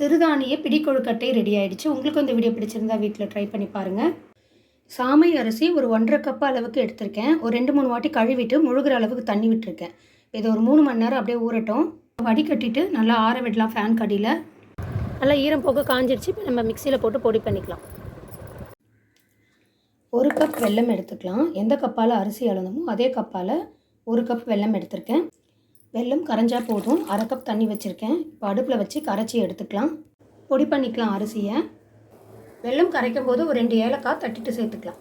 சிறுதானிய பிடி கொழுக்கட்டை ரெடி ஆகிடுச்சு உங்களுக்கும் இந்த வீடியோ பிடிச்சிருந்தா வீட்டில் ட்ரை பண்ணி பாருங்கள் சாமை அரிசி ஒரு ஒன்றரை கப் அளவுக்கு எடுத்திருக்கேன். ஒரு ரெண்டு மூணு வாட்டி கழுவிட்டு முழுகிற அளவுக்கு தண்ணி விட்டுருக்கேன். இது ஒரு மூணு மணி நேரம் அப்படியே ஊறட்டும். வடிகட்டிட்டு நல்லா ஆற விடலாம் ஃபேன் கடியில். நல்லா ஈரம் போக காஞ்சிருச்சு. இப்போ நம்ம மிக்சியில் போட்டு பொடி பண்ணிக்கலாம். ஒரு கப் வெல்லம் எடுத்துக்கலாம். எந்த கப்பால் அரிசி அளந்தமோ அதே கப்பால் ஒரு கப் வெல்லம் எடுத்திருக்கேன். வெல்லம் கரைஞ்சா போதும். அரை கப் தண்ணி வச்சுருக்கேன். இப்போ அடுப்பில் வச்சு கரைச்சி எடுத்துக்கலாம். பொடி பண்ணிக்கலாம் அரிசியை. வெல்லம் கரைக்கும் போது ஒரு ரெண்டு ஏலக்காய் தட்டிட்டு சேர்த்துக்கலாம்.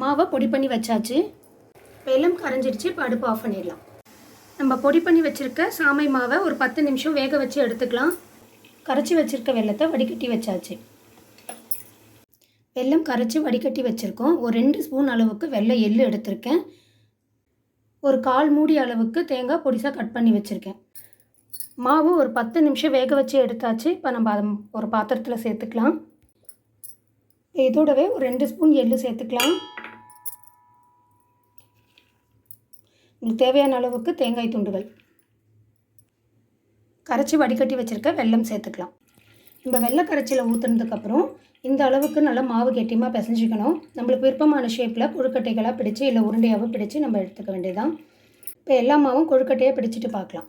மாவை பொடி பண்ணி வச்சாச்சு. வெல்லம் கரைஞ்சிருச்சு. இப்போ அடுப்பு ஆஃப் பண்ணிடலாம். நம்ம பொடி பண்ணி வச்சுருக்க சாமை மாவை ஒரு பத்து நிமிஷம் வேக வச்சு எடுத்துக்கலாம். கரைச்சி வச்சுருக்க வெள்ளத்தை வடிகட்டி வச்சாச்சு. வெல்லம் கரைச்சி வடிகட்டி வச்சுருக்கோம். ஒரு ரெண்டு ஸ்பூன் அளவுக்கு வெள்ளை எள்ளு எடுத்திருக்கேன். ஒரு கால் மூடி அளவுக்கு தேங்காய் பொடிசாக கட் பண்ணி வச்சுருக்கேன். மாவு ஒரு பத்து நிமிஷம் வேக வச்சு எடுத்தாச்சு. இப்போ நம்ம அதை ஒரு பாத்திரத்தில் சேர்த்துக்கலாம். இதோடவே ஒரு ரெண்டு ஸ்பூன் எள்ளு சேர்த்துக்கலாம். உங்களுக்கு தேவையான அளவுக்கு தேங்காய் துண்டுகள். கரைச்சி வடிகட்டி வச்சுருக்க வெல்லம் சேர்த்துக்கலாம். நம்ம வெள்ளக்கரைச்சியில் ஊற்றுனதுக்கப்புறம் இந்த அளவுக்கு நல்லா மாவு கெட்டியமாக பிசைஞ்சிக்கணும். நம்மளுக்கு விருப்பமான ஷேப்பில் கொழுக்கட்டைகளாக பிடிச்சி இல்லை உருண்டையாகவும் பிடிச்சி நம்ம எடுத்துக்க வேண்டியதான் இப்போ எல்லா மாவும் கொழுக்கட்டையாக பிடிச்சிட்டு பார்க்கலாம்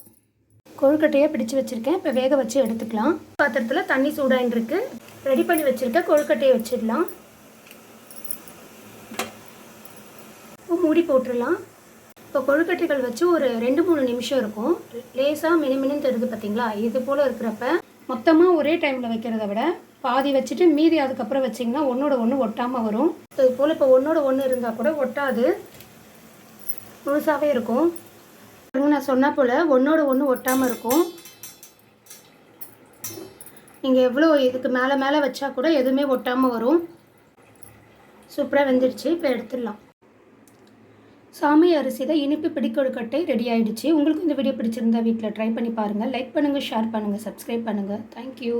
கொழுக்கட்டையாக பிடிச்சி வச்சுருக்கேன். இப்போ வேக வச்சு எடுத்துக்கலாம். பாத்திரத்தில் தண்ணி சூடாயின்னு இருக்குது ரெடி பண்ணி வச்சுருக்க கொழுக்கட்டையை வச்சிடலாம். இப்போ மூடி போட்டுடலாம். இப்போ கொழுக்கட்டைகள் வச்சு ஒரு ரெண்டு மூணு நிமிஷம் இருக்கும். லேசாக மினுமினுன்னு தெரியுது பார்த்தீங்களா இது போல் இருக்கிறப்ப மொத்தமாக ஒரே டைமில் வைக்கிறத விட பாதி வச்சுட்டு மீதி அதுக்கப்புறம் வச்சிங்கன்னா ஒன்றோட ஒன்று ஒட்டாமல் வரும். இது போல் இப்போ ஒன்றோட ஒன்று இருந்தால் கூட ஒட்டாது. முழுசாகவே இருக்கும். நான் சொன்ன போல் ஒன்றோட ஒன்று ஒட்டாமல் இருக்கும். நீங்கள் எவ்வளோ இதுக்கு மேலே மேலே வச்சா கூட எதுவுமே ஒட்டாமல் வரும். சூப்பராக வெந்துடுச்சு இப்போ எடுத்துடலாம். சாமி அரிசி தான் இனிப்பு பிடிக்கொழுக்கட்டை ரெடி ஆகிடுச்சி உங்களுக்கு இந்த வீடியோ பிடிச்சிருந்தா வீட்டில் ட்ரை பண்ணி பாருங்கள் லைக் பண்ணுங்கள் ஷேர் பண்ணுங்கள் சப்ஸ்கிரைப் பண்ணுங்கள் தேங்க்யூ